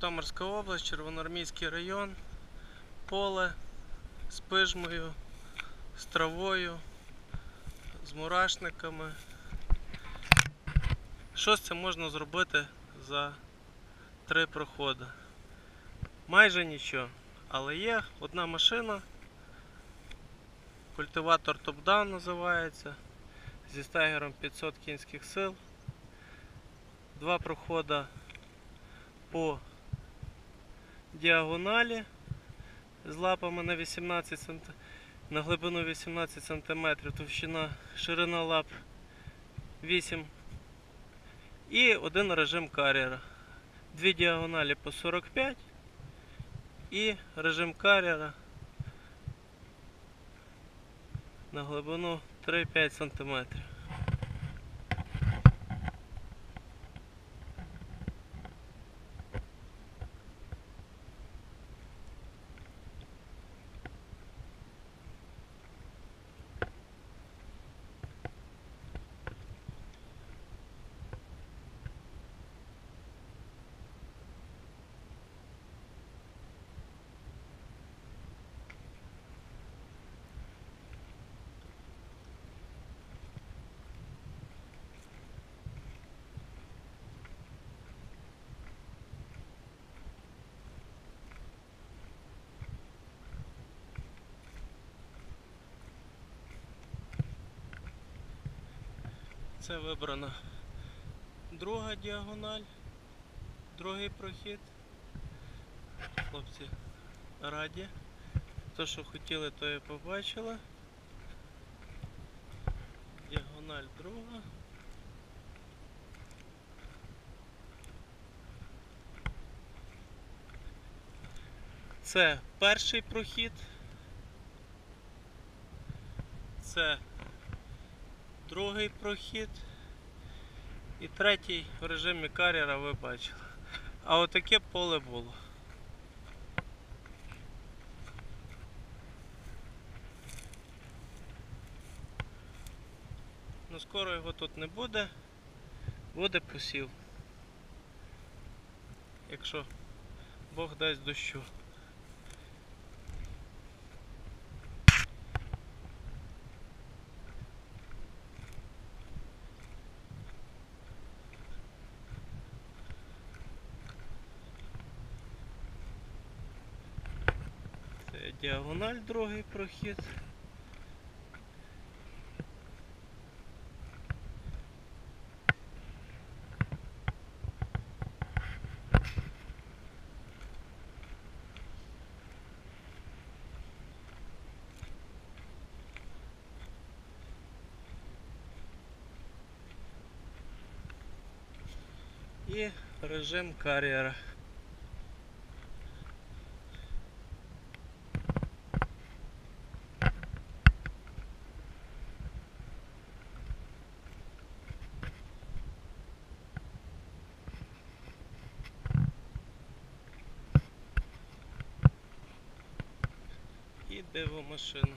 Житомирська область, Червоноармійський район, поле з пижмою, з травою, з мурашниками. Що з цим можна зробити за три проходи? Майже нічого. Але є одна машина, культиватор топ-даун називається, зі стегером 500 кінських сил. Два проходи по діагоналі з лапами на 18 см, на глибину 18 см, товщина, ширина лап 8 і один режим кар'єра. Дві діагоналі по 45 і режим кар'єра на глибину 3-5 см. Це вибрана друга діагональ, другий прохід. Хлопці раді. То, що хотіли, то і побачили. Діагональ друга. Це перший прохід. Це другий прохід. І третій в режимі кар'єра ви бачили. А отаке поле було. Ну скоро його тут не буде. Буде посів. Якщо Бог дасть дощу. Діагональ другий прохід. І режим кар'єра. І диво машину.